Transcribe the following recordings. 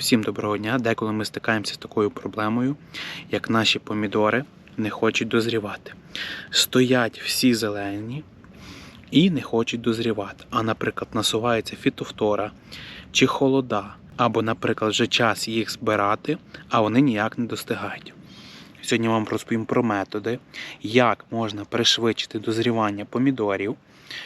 Всім доброго дня. Деколи ми стикаємося з такою проблемою, як наші помідори не хочуть дозрівати. Стоять всі зелені і не хочуть дозрівати. А, наприклад, насувається фітофтора чи холода, або, наприклад, вже час їх збирати, а вони ніяк не достигають. Сьогодні вам розповім про методи, як можна пришвидшити дозрівання помідорів,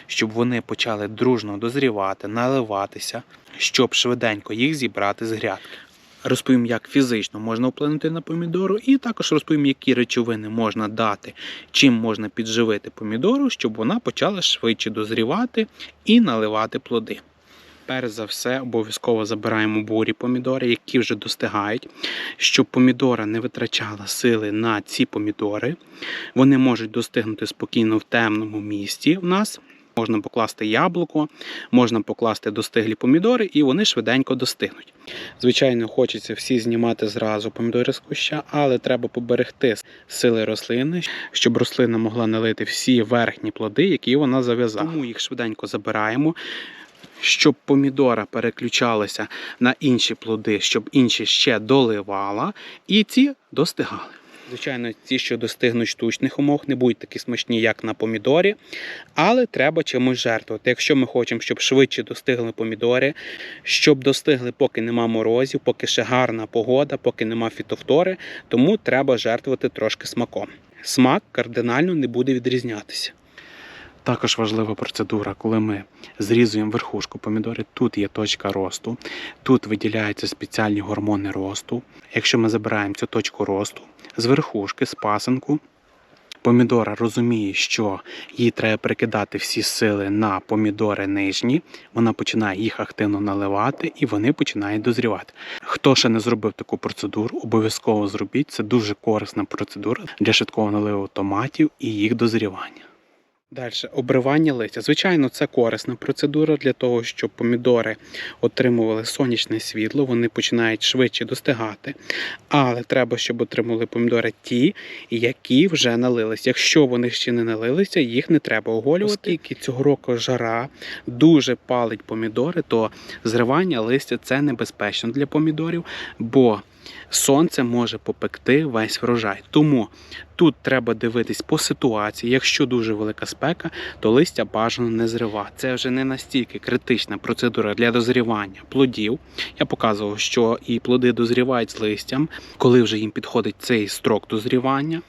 щоб вони почали дружно дозрівати, наливатися, щоб швиденько їх зібрати з грядки. Розповім, як фізично можна вплинути на помідору, і також розповім, які речовини можна дати, чим можна підживити помідору, щоб вона почала швидше дозрівати і наливати плоди. Перш за все, обов'язково забираємо бурі помідори, які вже достигають, щоб помідора не витрачала сили на ці помідори. Вони можуть достигнути спокійно в темному місці в нас. Можна покласти яблуко, можна покласти достиглі помідори, і вони швиденько достигнуть. Звичайно, хочеться всі знімати зразу помідори з куща, але треба поберегти сили рослини, щоб рослина могла налити всі верхні плоди, які вона зав'язала. Тому їх швиденько забираємо. Щоб помідора переключалася на інші плоди, щоб інші ще доливала, і ці достигали. Звичайно, ті, що достигнуть штучних умов, не будуть такі смачні, як на помідорі, але треба чимось жертвувати. Якщо ми хочемо, щоб швидше достигли помідори, щоб достигли, поки нема морозів, поки ще гарна погода, поки нема фітофтори, тому треба жертвувати трошки смаком. Смак кардинально не буде відрізнятися. Також важлива процедура, коли ми зрізуємо верхушку помідори. Тут є точка росту, тут виділяються спеціальні гормони росту. Якщо ми забираємо цю точку росту з верхушки, з пасинку, помідора розуміє, що їй треба прикидати всі сили на помідори нижні. Вона починає їх активно наливати і вони починають дозрівати. Хто ще не зробив таку процедуру, обов'язково зробіть. Це дуже корисна процедура для швидкого наливу томатів і їх дозрівання. Далі обривання листя. Звичайно, це корисна процедура для того, щоб помідори отримували сонячне світло, вони починають швидше достигати. Але треба, щоб отримали помідори ті, які вже налились. Якщо вони ще не налилися, їх не треба оголювати. Оскільки цього року жара дуже палить помідори, то зривання листя це небезпечно для помідорів, бо сонце може попекти весь врожай. Тому тут треба дивитись по ситуації. Якщо дуже велика спека, то листя бажано не зривати. Це вже не настільки критична процедура для дозрівання плодів. Я показував, що і плоди дозрівають з листям, коли вже їм підходить цей строк дозрівання.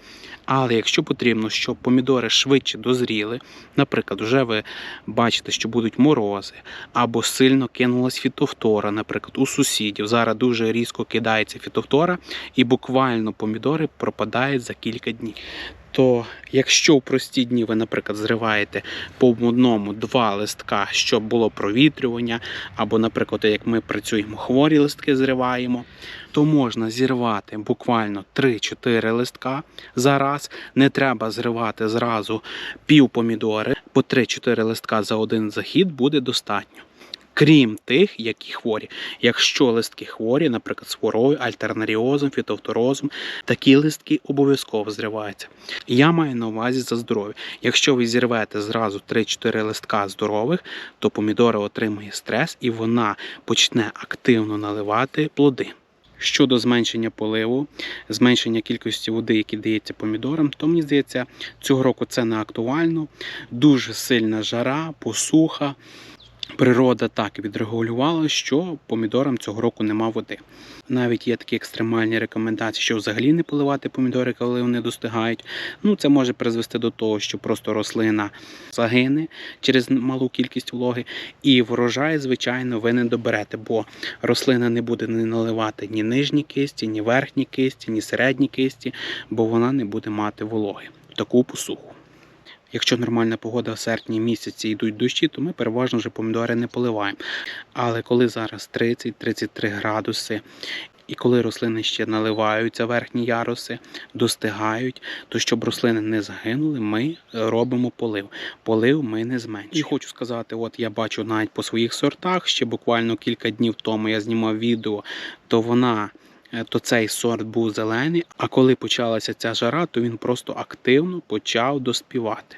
Але якщо потрібно, щоб помідори швидше дозріли, наприклад, вже ви бачите, що будуть морози, або сильно кинулась фітофтора, наприклад, у сусідів. Зараз дуже різко кидається фітофтора, і буквально помідори пропадають за кілька днів. То якщо в прості дні ви, наприклад, зриваєте по одному два листка, щоб було провітрювання, або, наприклад, як ми працюємо, хворі листки зриваємо, то можна зірвати буквально 3-4 листка за раз. Не треба зривати зразу пів помідори, по 3-4 листка за один захід буде достатньо. Крім тих, які хворі. Якщо листки хворі, наприклад, з хворою, альтернаріозом, фітофторозом, такі листки обов'язково зриваються. Я маю на увазі за здоров'я. Якщо ви зірвете зразу 3-4 листка здорових, то помідора отримує стрес і вона почне активно наливати плоди. Щодо зменшення поливу, зменшення кількості води, які дається помідорам, то мені здається, цього року це не актуально. Дуже сильна жара, посуха. Природа так відрегулювала, що помідорам цього року нема води. Навіть є такі екстремальні рекомендації, що взагалі не поливати помідори, коли вони достигають. Ну це може призвести до того, що просто рослина загине через малу кількість вологи, і врожай, звичайно, ви не доберете, бо рослина не буде не наливати ні нижні кисті, ні верхні кисті, ні середні кисті, бо вона не буде мати вологи. Таку посуху. Якщо нормальна погода в серпні місяці йдуть дощі, то ми переважно вже помідори не поливаємо. Але коли зараз 30-33 градуси, і коли рослини ще наливаються верхні яруси, достигають, то щоб рослини не загинули, ми робимо полив. Полив ми не зменшуємо. І хочу сказати, от я бачу навіть по своїх сортах, ще буквально кілька днів тому я знімав відео, то вона. Е, То цей сорт був зелений, а коли почалася ця жара, то він просто активно почав доспівати.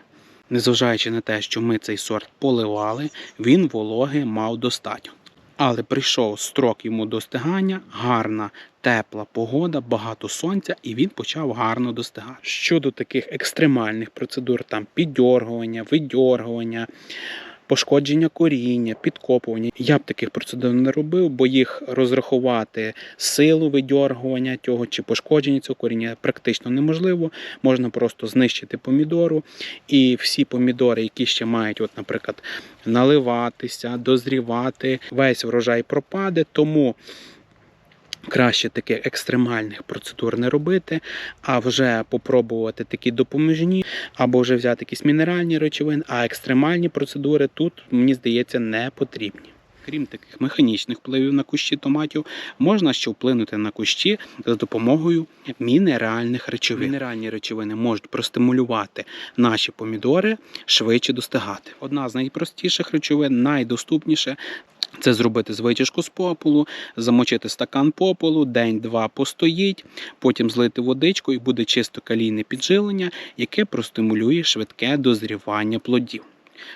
Незважаючи на те, що ми цей сорт поливали, він вологи мав достатньо. Але прийшов строк йому достигання, гарна тепла погода, багато сонця, і він почав гарно достигати. Щодо таких екстремальних процедур, там піддьоргування, видьоргування, пошкодження коріння, підкопування. Я б таких процедур не робив, бо їх розрахувати силу видьоргування цього чи пошкодження цього коріння практично неможливо. Можна просто знищити помідору, і всі помідори, які ще мають, от, наприклад, наливатися, дозрівати, весь врожай пропаде. Тому краще таких екстремальних процедур не робити, а вже попробувати такі допоміжні, або вже взяти якісь мінеральні речовини, а екстремальні процедури тут, мені здається, не потрібні. Крім таких механічних впливів на кущі томатів, можна ще вплинути на кущі за допомогою мінеральних речовин. Мінеральні речовини можуть простимулювати наші помідори швидше достигати. Одна з найпростіших речовин, найдоступніше. Це зробити з витяжку з попелу, замочити стакан попелу, день-два постоїть, потім злити водичку і буде чисто калійне підживлення, яке простимулює швидке дозрівання плодів.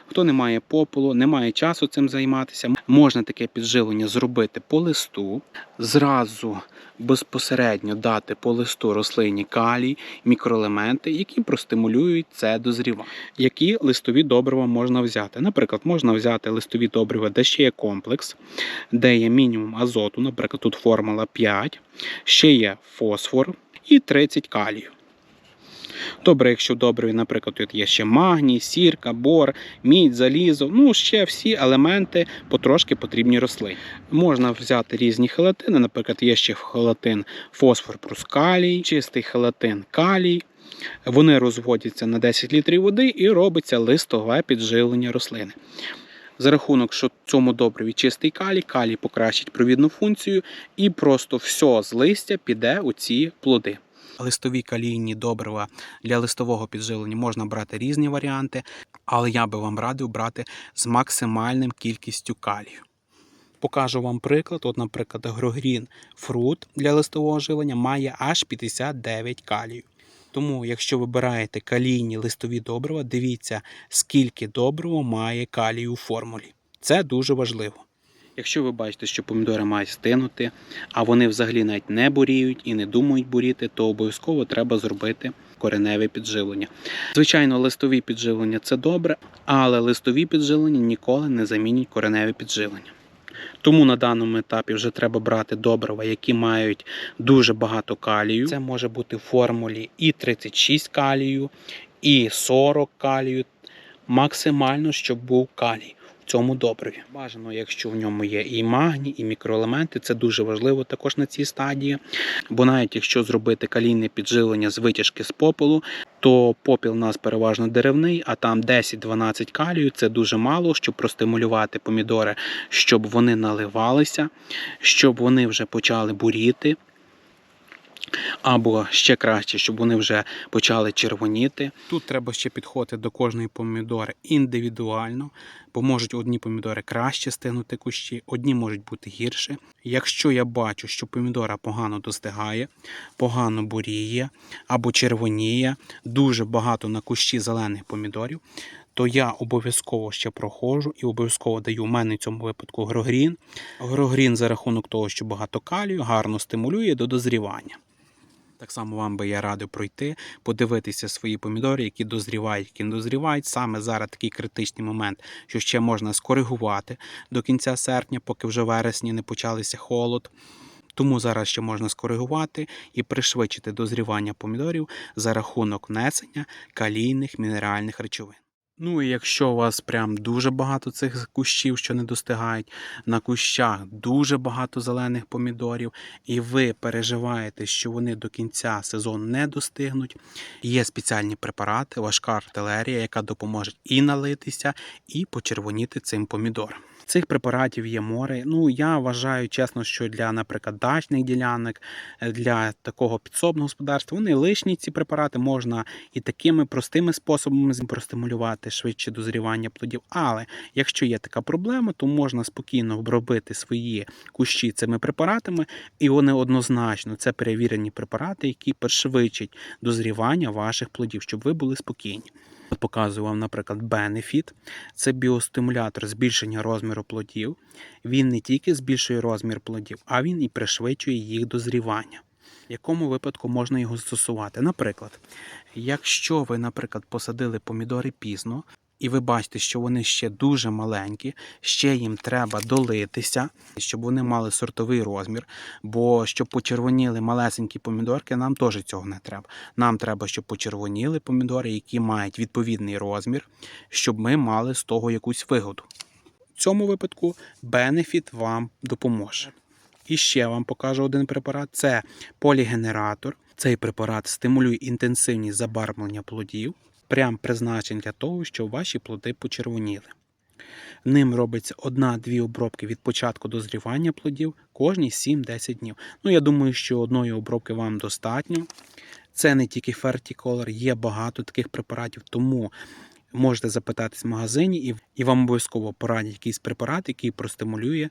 Хто не має попелу, не має часу цим займатися, можна таке підживлення зробити по листу, зразу безпосередньо дати по листу рослині калій, мікроелементи, які простимулюють це дозрівання. Які листові добрива можна взяти? Наприклад, можна взяти листові добрива, де ще є комплекс, де є мінімум азоту, наприклад, тут формула 5, ще є фосфор і 30 калію. Добре, якщо в добриві, наприклад, тут є ще магній, сірка, бор, мідь, залізо, ну ще всі елементи потрошки потрібні рослині. Можна взяти різні хелатини, наприклад, є ще хелатин фосфор плюс калій, чистий хелатин калій. Вони розводяться на 10 літрів води і робиться листове підживлення рослини. За рахунок, що цьому добриві чистий калій, калій покращить провідну функцію, і просто все з листя піде у ці плоди. Листові калійні добрива для листового підживлення можна брати різні варіанти, але я би вам радив брати з максимальним кількістю калію. Покажу вам приклад. От, наприклад, Агрогрін фрут для листового живлення має аж 59 калію. Тому, якщо вибираєте калійні листові добрива, дивіться, скільки добрива має калію у формулі. Це дуже важливо. Якщо ви бачите, що помідори мають стинути, а вони взагалі навіть не буріють і не думають буріти, то обов'язково треба зробити кореневе підживлення. Звичайно, листові підживлення це добре, але листові підживлення ніколи не замінять кореневе підживлення. Тому на даному етапі вже треба брати добрива, які мають дуже багато калію. Це може бути в формулі і 36 калію, і 40 калію. Максимально, щоб був калій цьому добриві. Бажано, якщо в ньому є і магній, і мікроелементи, це дуже важливо також на цій стадії. Бо навіть якщо зробити калійне підживлення з витяжки з попелу, то попіл у нас переважно деревний, а там 10-12 калію це дуже мало, щоб простимулювати помідори, щоб вони наливалися, щоб вони вже почали буріти. Або ще краще, щоб вони вже почали червоніти. Тут треба ще підходити до кожної помідори індивідуально, бо можуть одні помідори краще стигнути кущі, одні можуть бути гірше. Якщо я бачу, що помідора погано достигає, погано буріє або червоніє, дуже багато на кущі зелених помідорів, то я обов'язково ще проходжу і обов'язково даю в мене в цьому випадку грогрін. Грогрін за рахунок того, що багато калію, гарно стимулює до дозрівання. Так само вам би я радив пройти, подивитися свої помідори, які дозрівають, які не дозрівають. Саме зараз такий критичний момент, що ще можна скоригувати до кінця серпня, поки вже вересні не почалися холод. Тому зараз ще можна скоригувати і пришвидшити дозрівання помідорів за рахунок внесення калійних мінеральних речовин. Ну і якщо у вас прям дуже багато цих кущів, що не достигають, на кущах дуже багато зелених помідорів, і ви переживаєте, що вони до кінця сезону не достигнуть, є спеціальні препарати, важка артилерія, яка допоможе і налитися, і почервоніти цим помідорам. Цих препаратів є море. Ну я вважаю чесно, що для, наприклад, дачних ділянок, е, для такого підсобного господарства вони лишні ці препарати можна і такими простими способами простимулювати швидше дозрівання плодів. Але якщо є така проблема, то можна спокійно обробити свої кущі цими препаратами, і вони однозначно це перевірені препарати, які пришвидшать дозрівання ваших плодів, щоб ви були спокійні. Показую вам, наприклад, Benefit. Це біостимулятор збільшення розміру плодів. Він не тільки збільшує розмір плодів, а він і пришвидшує їх дозрівання. В якому випадку можна його застосувати? Наприклад, якщо ви, наприклад, посадили помідори пізно, і ви бачите, що вони ще дуже маленькі, ще їм треба долитися, щоб вони мали сортовий розмір. Бо щоб почервоніли малесенькі помідорки, нам теж цього не треба. Нам треба, щоб почервоніли помідори, які мають відповідний розмір, щоб ми мали з того якусь вигоду. В цьому випадку Benefit вам допоможе. І ще вам покажу один препарат: це полігенератор. Цей препарат стимулює інтенсивність забарвлення плодів, прям призначений для того, щоб ваші плоди почервоніли. Ним робиться одна-дві обробки від початку дозрівання плодів кожні 7-10 днів. Ну, я думаю, що одної обробки вам достатньо. Це не тільки Ferticolor, є багато таких препаратів, тому можете запитатись в магазині, і вам обов'язково порадять якийсь препарат, який простимулює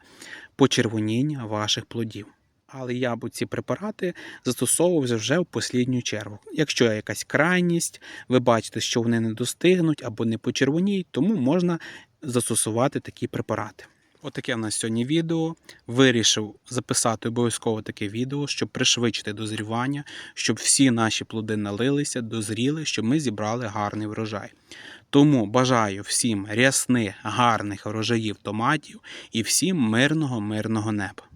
почервоніння ваших плодів. Але я б ці препарати застосовував вже в послідню чергу. Якщо є якась крайність, ви бачите, що вони не достигнуть або не почервоніють, тому можна застосувати такі препарати. Отаке в нас сьогодні відео. Вирішив записати обов'язково таке відео, щоб пришвидшити дозрівання, щоб всі наші плоди налилися, дозріли, щоб ми зібрали гарний врожай. Тому бажаю всім рясних, гарних врожаїв томатів і всім мирного, мирного неба.